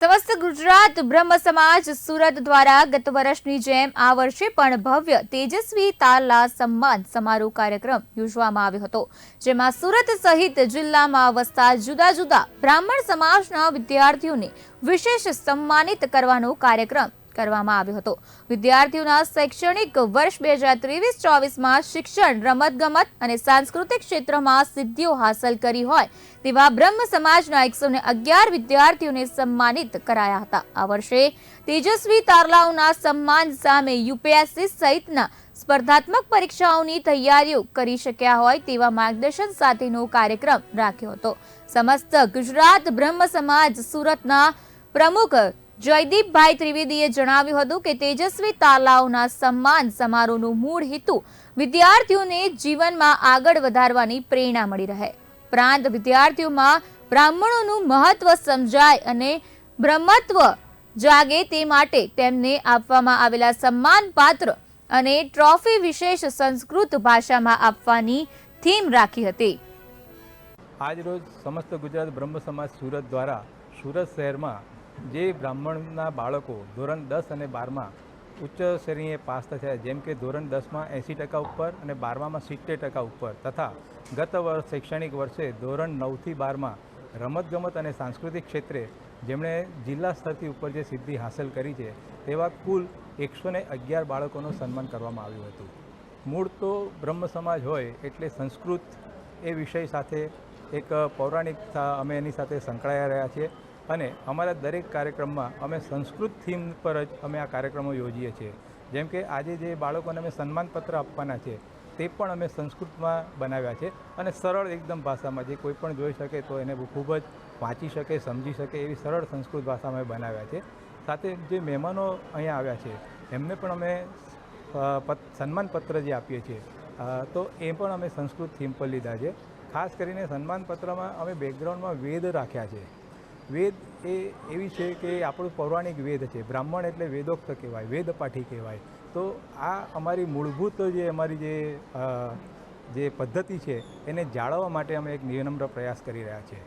સમસ્ત ગુજરાત બ્રહ્મ સમાજ સુરત દ્વારા ગત વર્ષની જેમ આ વર્ષે પણ ભવ્ય તેજસ્વી તાલા સન્માન સમારોહ કાર્યક્રમ યોજવામાં આવ્યો હતો, જેમાં સુરત સહિત જિલ્લામાં વસતા જુદા જુદા બ્રાહ્મણ સમાજના વિદ્યાર્થીઓને વિશેષ સન્માનિત કરવાનો કાર્યક્રમ કરવામાં આવ્યો હતો. વિદ્યાર્થીઓના શૈક્ષણિક વર્ષ બે હજાર ત્રેવીસ ચોવીસમાં શિક્ષણ, રમતગમત અને સાંસ્કૃતિક ક્ષેત્રમાં સિદ્ધિઓ હાંસલ કરી હોય તેવા બ્રહ્મ સમાજના એકસો ને અગિયાર વિદ્યાર્થીઓને સન્માનિત કરાયા હતા. આ વર્ષે તેજસ્વી તારલાઓના સન્માન સામે યુપીએસસી સહિતના સ્પર્ધાત્મક પરીક્ષાઓની તૈયારીઓ કરી શક્યા હોય તેવા માર્ગદર્શન સાથેનો કાર્યક્રમ રાખ્યો હતો. સમસ્ત ગુજરાત બ્રહ્મ સમાજ સુરતના પ્રમુખ જયદીપભાઈ ત્રિવેદીએ જણાવ્યું હતું કે તેજસ્વી તાલાઓના સન્માન સમારોહનું મૂળ હેતુ વિદ્યાર્થીઓને જીવનમાં આગળ વધારવાની પ્રેરણા મળી રહે. ઉપરાંત વિદ્યાર્થીઓમાં બ્રાહ્મણોનું મહત્વ સમજાય અને બ્રહ્મત્વ જાગે તે માટે તેમને આપવામાં આવેલા સન્માન પાત્ર અને ટ્રોફી વિશેષ સંસ્કૃત ભાષામાં આપવાની થીમ રાખી હતી. આજરોજ સમસ્ત ગુજરાત બ્રહ્મ સમાજ સુરત દ્વારા સુરત શહેરમાં જે બ્રાહ્મણના બાળકો ધોરણ દસ અને બારમાં ઉચ્ચ શ્રેણીએ પાસ થયા, જેમ કે ધોરણ દસમાં એંસી ટકા ઉપર અને બારમામાં સિત્તેર ટકા ઉપર, તથા ગત વર્ષ શૈક્ષણિક વર્ષે ધોરણ નવથી બારમાં રમતગમત અને સાંસ્કૃતિક ક્ષેત્રે જેમણે જિલ્લા સ્તરથી ઉપર જે સિદ્ધિ હાંસલ કરી છે, તેવા કુલ એકસો અગિયાર બાળકોનું સન્માન કરવામાં આવ્યું હતું. મૂળ તો બ્રહ્મ સમાજ હોય એટલે સંસ્કૃત એ વિષય સાથે એક પૌરાણિકતા અમે એની સાથે સંકળાયા રહ્યા છીએ. અને અમારા દરેક કાર્યક્રમમાં અમે સંસ્કૃત થીમ પર જ અમે આ કાર્યક્રમો યોજીએ છીએ. જેમ કે આજે જે બાળકોને અમે સન્માનપત્ર આપવાના છે, તે પણ અમે સંસ્કૃતમાં બનાવ્યા છે અને સરળ એકદમ ભાષામાં, જે કોઈ પણ જોઈ શકે તો એને ખૂબ જ વાંચી શકે, સમજી શકે એવી સરળ સંસ્કૃત ભાષામાં બનાવ્યા છે. સાથે જે મહેમાનો અહીંયા આવ્યા છે, એમને પણ અમે સન્માનપત્ર જે આપીએ છીએ તો એ પણ અમે સંસ્કૃત થીમ પર લીધા છે. ખાસ કરીને સન્માનપત્રમાં અમે બેકગ્રાઉન્ડમાં વેદ રાખ્યા છે. વેદ એ એવી છે કે આપણું પૌરાણિક વેદ છે. બ્રાહ્મણ એટલે વેદોક્ત કહેવાય, વેદપાઠી કહેવાય. તો આ અમારી મૂળભૂત જે અમારી જે જે પદ્ધતિ છે, એને જાળવવા માટે અમે એક નિયનમ્ર પ્રયાસ કરી રહ્યા છીએ.